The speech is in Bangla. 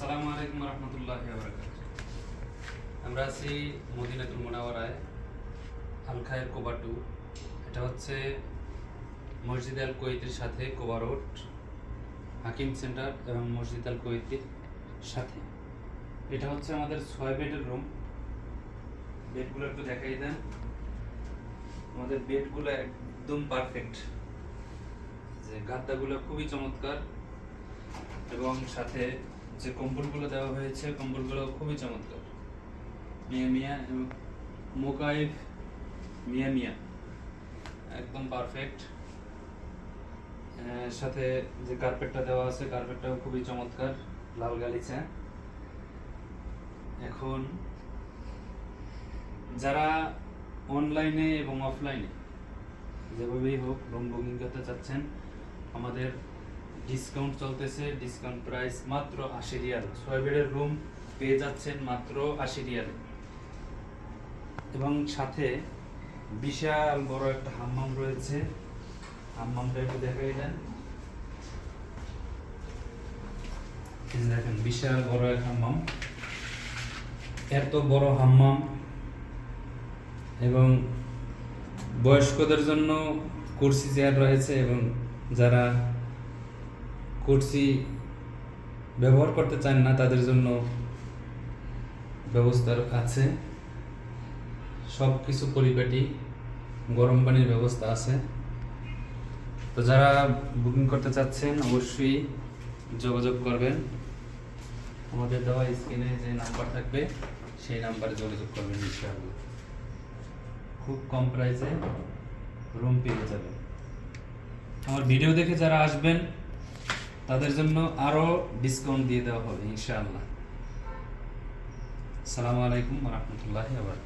আসসালামু আলাইকুম রহমতুল্লাহ আমরা আছি মদিনাতুল মোনাওয়ারায় আল খায়ের কোবা টু। এটা হচ্ছে মসজিদ আল কোয়েতের সাথে কোবা রোড, হাকিম সেন্টার এবং মসজিদ আল কোয়েতের সাথে। এটা হচ্ছে আমাদের ছয় বেডের রুম। বেডগুলো একটু দেখাই দেন। আমাদের বেডগুলো একদম পারফেক্ট। যে গাদ্দাগুলো খুবই চমৎকার। এবং সাথে যে কম্বলগুলো দেওয়া হয়েছে, কম্বলগুলো খুবই চমৎকার। মিয়া মিয়া মোকাইফ মিয়া মিয়া। একদম পারফেক্ট সাথে যে কার্পেটটা দেওয়া আছে কার্পেটটাও খুবই চমৎকার, লাল গালিচা। এখন যারা অনলাইনে এবং অফলাইনে যেভাবেই হোক রুম বুকিং করতে চাচ্ছেন, আমাদের ডিসকাউন্ট চলতেছে ডিসকাউন্ট প্রাইস মাত্র আশি রিয়াল। ছয় বেডের রুম পেয়ে যাচ্ছেন মাত্র আশি রিয়ালে। এবং সাথে বিশাল বড় একটা হাম্মাম রয়েছে। হাম্মামটা একটু দেখাই দেন। দেখেন, বিশাল বড় এক হাম্মাম। এত বড় হাম্মাম। এবং বয়স্কদের জন্য কুরসি চেয়ার রয়েছে এবং যারা কুরসি ব্যবহার করতে চান না, তাদের জন্য ব্যবস্থা আছে। সব কিছু পরিপাটি, গরম পানির ব্যবস্থা আছে। তো যারা বুকিং করতে চাচ্ছেন, অবশ্যই যোগাযোগ করবেন। আমাদের দেওয়া স্ক্রিনে যে নাম্বার থাকবে, সেই নাম্বারে যোগাযোগ করবেন ইনশাআল্লাহ। খুব কম প্রাইসে রুম পেয়ে যাবেন। আমার ভিডিও দেখে যারা আসবেন তাদের জন্য আরও ডিসকাউন্ট দিয়ে দেওয়া হবে ইনশাআল্লাহ। সালামু আলাইকুম রহমতুল্লাহ আবার